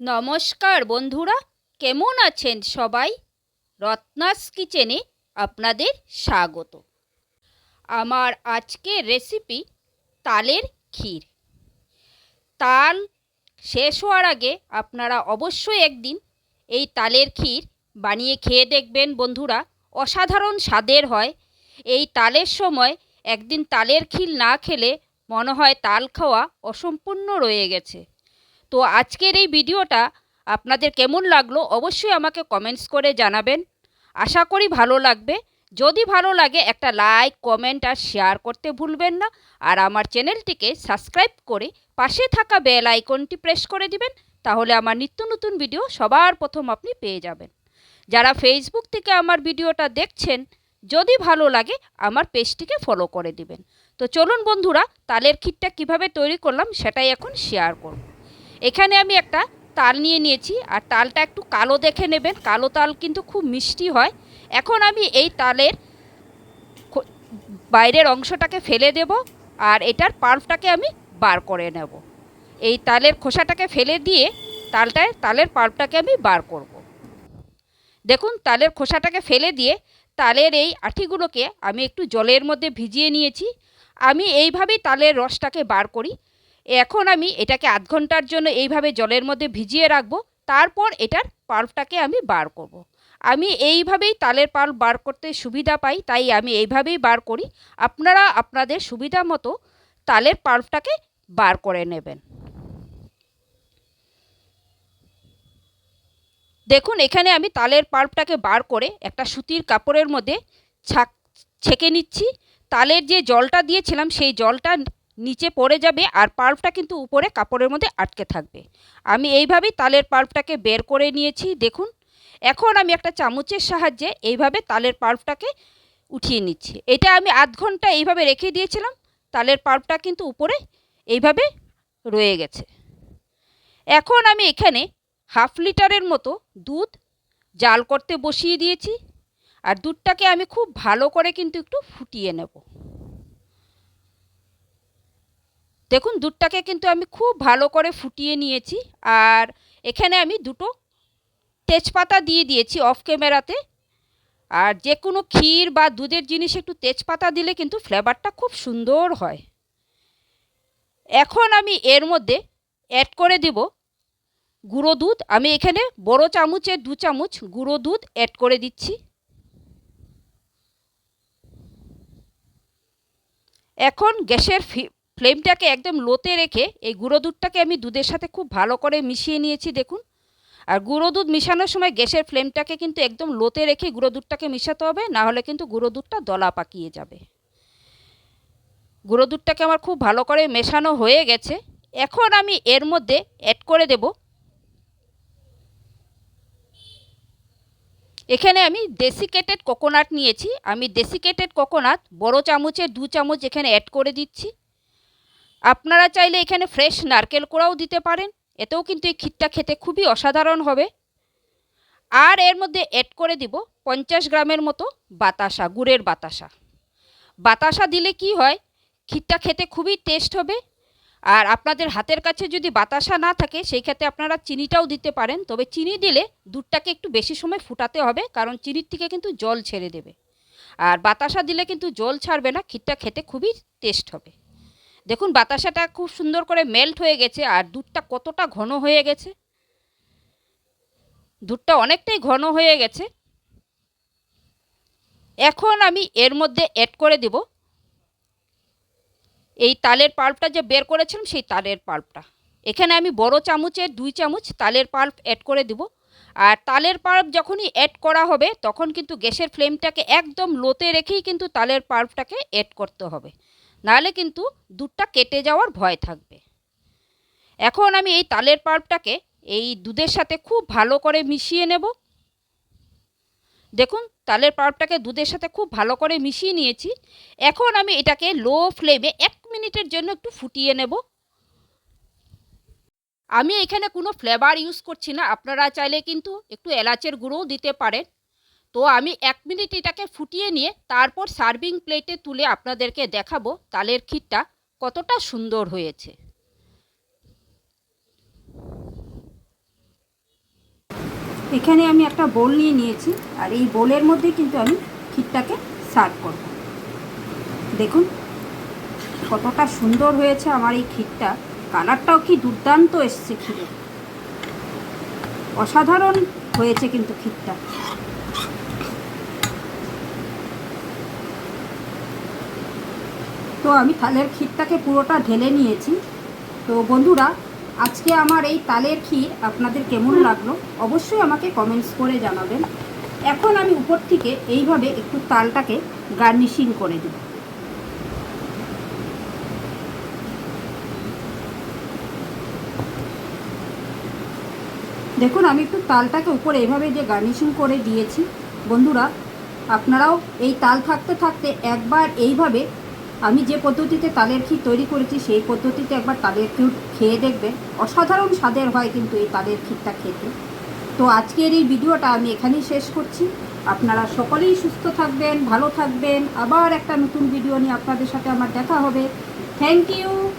নমস্কার বন্ধুরা, কেমন আছেন সবাই? রত্নাস কিচেনে আপনাদের স্বাগত। আমার আজকের রেসিপি তালের ক্ষীর। তাল শেষ হওয়ার আগে আপনারা অবশ্যই একদিন এই তালের ক্ষীর বানিয়ে খেয়ে দেখবেন বন্ধুরা, অসাধারণ স্বাদের হয়। এই তালের সময় একদিন তালের ক্ষীর না খেলে মনে হয় তাল খাওয়া অসম্পূর্ণ রয়ে গেছে। তো আজকের এই ভিডিওটা আপনাদের কেমন লাগল অবশ্যই আমাকে কমেন্টস করে জানাবেন। আশা করি ভালো লাগবে। যদি ভালো লাগে একটা লাইক কমেন্ট আর শেয়ার করতে ভুলবেন না। আর আমার চ্যানেলটিকে সাবস্ক্রাইব করে পাশে থাকা বেল আইকনটি প্রেস করে দিবেন, তাহলে আমার নিত্য নতুন ভিডিও সবার প্রথম আপনি পেয়ে যাবেন। যারা ফেসবুক থেকে আমার ভিডিওটা দেখছেন, যদি ভালো লাগে আমার পেজটিকে ফলো করে দিবেন। তো চলুন বন্ধুরা, তালের ক্ষীরটা কীভাবে তৈরি করলাম সেটাই এখন শেয়ার করব। এখানে আমি একটা তাল নিয়ে নিয়েছি, আর তালটা একটু কালো দেখে নেবেন। কালো তাল কিন্তু খুব মিষ্টি হয়। এখন আমি এই তালের বাইরের অংশটাকে ফেলে দেব, আর এটার পাল্পটাকে আমি বার করে নেব। এই তালের খোসাটাকে ফেলে দিয়ে তালটায়, তালের পাল্পটাকে আমি বার করব। দেখুন, তালের খোসাটাকে ফেলে দিয়ে তালের এই আঠিগুলোকে আমি একটু জলের মধ্যে ভিজিয়ে নিয়েছি। আমি এইভাবেই তালের রসটাকে বার করি। এখন আমি এটাকে আধ ঘণ্টার জন্য এইভাবে জলের মধ্যে ভিজিয়ে রাখব, তারপর এটার পাল্পটাকে আমি বার করব। আমি এইভাবেই তালের পাল্প বার করতে সুবিধা পাই, তাই আমি এইভাবেই বার করি। আপনারা আপনাদের সুবিধা মতো তালের পাল্পটাকে বার করে নেবেন। দেখুন, এখানে আমি তালের পাল্পটাকে বার করে একটা সুতির কাপড়ের মধ্যে ছাক, ছেঁকে নিচ্ছি। তালের যে জলটা দিয়েছিলাম, সেই জলটা নিচে পড়ে যাবে আর পাল্পটা কিন্তু উপরে কাপড়ের মধ্যে আটকে থাকবে। আমি এইভাবেই তালের পাল্পটাকে বের করে নিয়েছি, দেখুন। এখন আমি একটা চামচের সাহায্যে এইভাবে তালের পাল্পটাকে উঠিয়ে নিচ্ছি। এটা আমি আধ ঘণ্টা এইভাবে রেখে দিয়েছিলাম, তালের পাল্পটা কিন্তু উপরে এইভাবে রয়ে গেছে। এখন আমি এখানে হাফ লিটারের মতো দুধ জাল করতে বসিয়ে দিয়েছি, আর দুধটাকে আমি খুব ভালো করে কিন্তু একটু ফুটিয়ে নেব। দেখুন, দুধটাকে কিন্তু আমি খুব ভালো করে ফুটিয়ে নিয়েছি আর এখানে আমি দুটো তেজপাতা দিয়ে দিয়েছি অফ ক্যামেরাতে আর যে কোনো ক্ষীর বা দুধের জিনিস একটু তেজপাতা দিলে কিন্তু ফ্লেভারটা খুব সুন্দর হয়। এখন আমি এর মধ্যে অ্যাড করে দেব গুঁড়ো দুধ। আমি এখানে বড় চামচের দু চামচ গুঁড়ো দুধ অ্যাড করে দিচ্ছি। এখন গ্যাসের ফ্লেমটাকে একদম লোতে রেখে এই গুঁড়ো দুধটাকে আমি দুধের সাথে খুব ভালো করে মিশিয়ে নিয়েছি, দেখুন। আর গুঁড়ো দুধ মিশানোর সময় গ্যাসের ফ্লেমটাকে কিন্তু একদম লোতে রেখে গুঁড়ো দুধটাকে মিশাতে হবে, না হলে কিন্তু গুঁড়ো দুধটা দলা পাকিয়ে যাবে। গুঁড়ো দুধটাকে আমার খুব ভালো করে মেশানো হয়ে গেছে। এখন আমি এর মধ্যে অ্যাড করে দেব। এখানে আমি ডেসিকেটেড কোকোনাট নিয়েছি। আমি ডেসিকেটেড কোকোনাট বড় চামচের দু চামচ এখানে অ্যাড করে দিচ্ছি। আপনারা চাইলে এখানে ফ্রেশ নারকেল কোড়াও দিতে পারেন, এতেও কিন্তু এই ক্ষীরটা খেতে খুবই অসাধারণ হবে। আর এর মধ্যে অ্যাড করে দিব পঞ্চাশ গ্রামের মতো বাতাসা, গুড়ের বাতাসা। বাতাসা দিলে কি হয়, ক্ষীরটা খেতে খুবই টেস্ট হবে। আর আপনাদের হাতের কাছে যদি বাতাসা না থাকে, সেই ক্ষেত্রে আপনারা চিনিটাও দিতে পারেন, তবে চিনি দিলে দুধটাকে একটু বেশি সময় ফুটাতে হবে, কারণ চিনির থেকে কিন্তু জল ছেড়ে দেবে। আর বাতাসা দিলে কিন্তু জল ছাড়বে না, ক্ষীরটা খেতে খুবই টেস্ট হবে। দেখুন, বাতাসাটা খুব সুন্দর করে মেল্ট হয়ে গেছে আর দুধটা কতটা ঘন হয়ে গেছে। দুধটা অনেকটাই ঘন হয়ে গেছে। এখন আমি এর মধ্যে অ্যাড করে দেব। এই তালের পাল্পটা যে বের করেছিলাম, সেই তালের পাল্পটা এখানে আমি বড় চামচের দুই চামচ তালের পাল্প অ্যাড করে দেব। আর তালের পাল্প যখনই অ্যাড করা হবে, তখন কিন্তু গ্যাসের ফ্লেমটাকে একদম লোতে রেখেই কিন্তু তালের পাল্পটাকে অ্যাড করতে হবে। নাহলে কিন্তু দুধটা কেটে যাওয়ার ভয় থাকবে। এখন আমি এই তালের পাল্পটাকে এই দুধের সাথে খুব ভালো করে মিশিয়ে নেব। দেখুন, তালের পাল্পটাকে দুধের সাথে খুব ভালো করে মিশিয়ে নিয়েছি। এখন আমি এটাকে লো ফ্লেমে এক মিনিটের জন্য একটু ফুটিয়ে নেব। আমি এখানে কোনো ফ্লেভার ইউজ করছি না। আপনারা চাইলে কিন্তু একটু এলাচের গুঁড়োও দিতে পারেন। তো আমি এক মিনিট এটাকে ফুটিয়ে নিয়ে তারপর সার্ভিং প্লেটে তুলে আপনাদেরকে দেখাবো তালের ক্ষীরটা কতটা সুন্দর হয়েছে। এখানে আমি একটা বোল নিয়ে নিয়েছি আর এই বোলের মধ্যে কিন্তু আমি ক্ষীরটাকে সার্ভ করব। দেখুন কতটা সুন্দর হয়েছে আমার এই ক্ষীরটা। কালারটাও কি দুর্দান্ত এসছে ক্ষীরের অসাধারণ হয়েছে কিন্তু ক্ষীরটা। আমি তালের ক্ষীরটাকে পুরোটা ঢেলে নিয়েছি। তো বন্ধুরা, আজকে আমার এই তালের ক্ষীর আপনাদের কেমন লাগল অবশ্যই আমাকে কমেন্টস করে জানাবেন। এখন আমি উপর থেকে এইভাবে একটু তালটাকে গার্নিশিং করে দেব। দেখুন, আমি একটু তালটাকে উপরে এভাবে যে গার্নিশিং করে দিয়েছি। বন্ধুরা, আপনারাও এই তাল থাকতে থাকতে একবার এইভাবে আমি যে পদ্ধতিতে তাদের ক্ষীর তৈরি করেছি, সেই পদ্ধতিতে একবার তাদের ক্ষীর খেয়ে দেখবেন অসাধারণ স্বাদের হয় কিন্তু এই তাদের ক্ষীরটা খেতে। তো আজকের এই ভিডিওটা আমি এখানেই শেষ করছি। আপনারা সকলেই সুস্থ থাকবেন, ভালো থাকবেন। আবার একটা নতুন ভিডিও নিয়ে আপনাদের সাথে আমার দেখা হবে। Thank you.